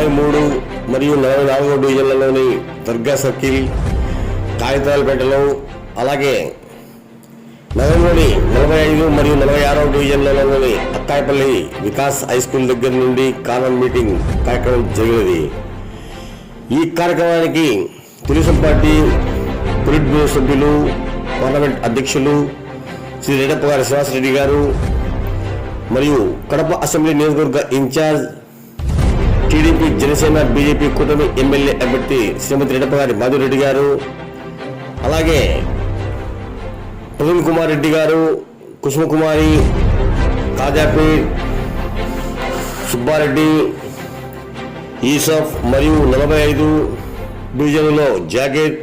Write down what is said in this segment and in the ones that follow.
నలభై మూడు మరియు నలభై నాలుగో డివిజన్లలోని దుర్గా సర్కిల్ కాగితాలపేటలో అలాగే నగరంలోని నలభై ఐదు మరియు నలభై ఆరో డివిజన్లలోని అక్కాయపల్లి వికాస్ హై స్కూల్ దగ్గర నుండి కామన్ మీటింగ్ కార్యక్రమం జరిగినది. ఈ కార్యక్రమానికి తెలుగుదేశం పార్టీ పొలిట్ బ్యూరో సభ్యులు పార్లమెంట్ అధ్యక్షులు శ్రీ రెడ్డప్ప గారి శ్రీనివాసరెడ్డి గారు మరియు కడప అసెంబ్లీ నియోజకవర్గ ఇన్ఛార్జ్ టీడీపీ జనసేన బీజేపీ కూటమి ఎమ్మెల్యే అభ్యర్థి శ్రీమతి రెడ్డపగారి మధురెడ్డి మాధురెడ్డి గారు అలాగే ప్రవీణ్ కుమార్ రెడ్డి గారు కుసుమకుమారి కాజాపేట్ సుబ్బారెడ్డి ఈసఫ్ మరియు నలభై ఐదు డివిజన్లో జాకెట్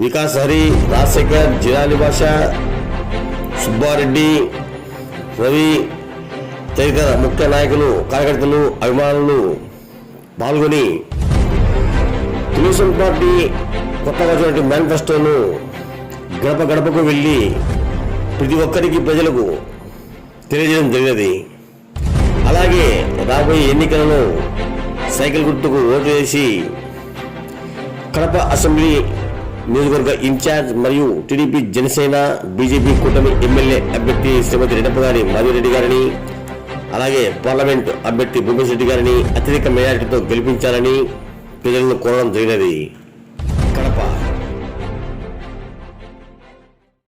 వికాస్ హరి రాజశేఖర్ జిలాని భాష సుబ్బారెడ్డి రవి తదితర ముఖ్య నాయకులు కార్యకర్తలు అభిమానులు పాల్గొని తెలుగుదేశం పార్టీ కొత్తగా వచ్చినటువంటి మేనిఫెస్టోను గడప గడపకు వెళ్ళి ప్రతి ఒక్కరికి ప్రజలకు తెలియజేయడం జరిగినది. అలాగే రాబోయే ఎన్నికలను సైకిల్ గుర్తుకు ఓటు వేసి కడప అసెంబ్లీ నియోజకవర్గ ఇన్ఛార్జ్ మరియు టీడీపీ జనసేన బీజేపీ కూటమి ఎమ్మెల్యే అభ్యర్థి శ్రీమతి రెడ్డప్ప గారి మాధురెడ్డి గారిని అలాగే పార్లమెంట్ అభ్యర్థి భూపేశ్ రెడ్డి గారిని అత్యధిక మెజారిటీతో గెలిపించాలని ప్రజలను కోరడం జరిగినది.